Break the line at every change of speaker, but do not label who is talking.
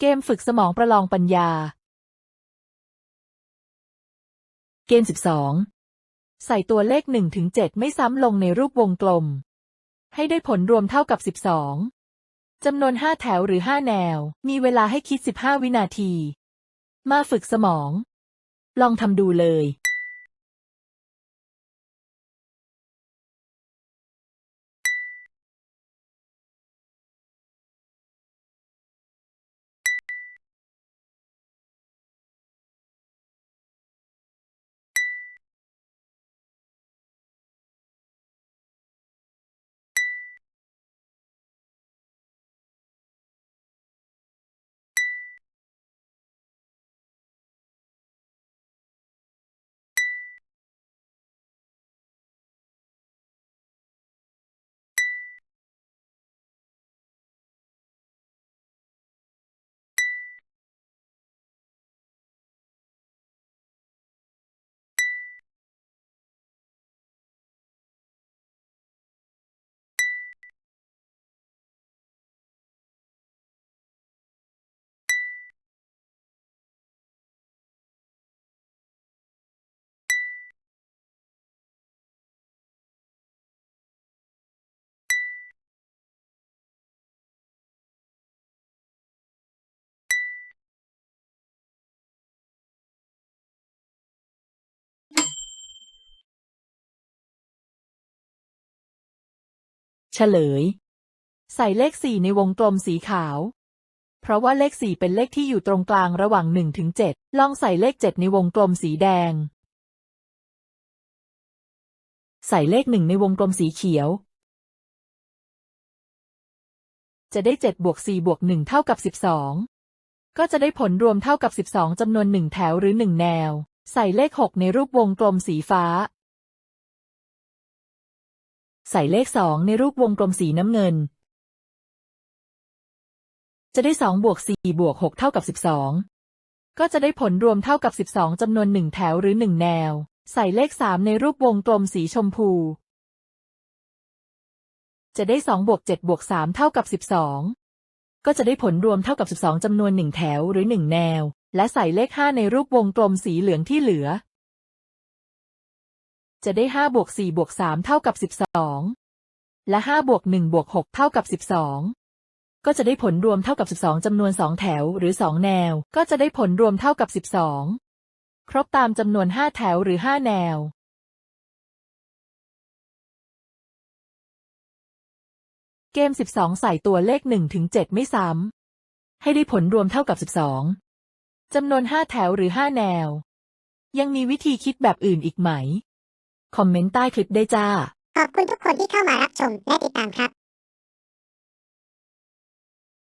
เกมฝึกสมองประลองปัญญา เกม 12 ใส่ตัวเลข1ถึง7ไม่ซ้ำลงในรูปวงกลม ให้ได้ผลรวมเท่ากับ 12 จำนวน 5 แถวหรือ 5 แนว มีเวลาให้คิด 15 วินาที มาฝึกสมอง ลองทำดูเลย เฉลย ใส่เลข4ในวงกลมสีขาว เพราะว่าเลข4เป็นเลขที่อยู่ตรงกลางระหว่าง1ถึง7ลองใส่เลข7ในวงกลมสีแดง ใส่เลข1ในวงกลมสีเขียว จะได้7บวก4บวก1เท่ากับ12ก็จะได้ผลรวมเท่ากับ 12 จำนวน1แถวหรือ 1 แนว ใส่เลข 6 ในรูปวงกลมสีฟ้า ใส่เลข2ในรูปวงกลมสีน้ำเงิน จะได้2บวก4บวก6เท่ากับ12ก็จะได้ผลรวมเท่ากับ 12จำนวน1แถวหรือ1แนวใส่เลข3ในรูปวงกลมสีชมพูจะได้2บวก7บวก3เท่ากับ12ก็จะได้ผลรวมเท่ากับ12จำนวน 1 แถวหรือ 1 แนว และใส่เลข 5 ในรูปวงกลมสีเหลืองที่เหลือ จะได้5บวก4บวก3เท่ากับ 12 และ5บวก1บวก6เท่ากับ 12 ก็จะได้ผลรวมเท่ากับ 12จำนวน 2 แถวหรือ 2 แนว ก็จะได้ผลรวมเท่ากับ 12 ครบตามจำนวน 5 แถวหรือ 5 แนว เกม 12 ใส่ตัวเลข1ถึง7ไม่ซ้ำ ให้ได้ผลรวมเท่ากับ 12จำนวน 5 แถวหรือ 5 แนว ยังมีวิธีคิดแบบอื่นอีกไหม คอมเมนต์ใต้คลิปได้จ้า
ขอบคุณทุกคนที่เข้ามารับชมและติดตามครับ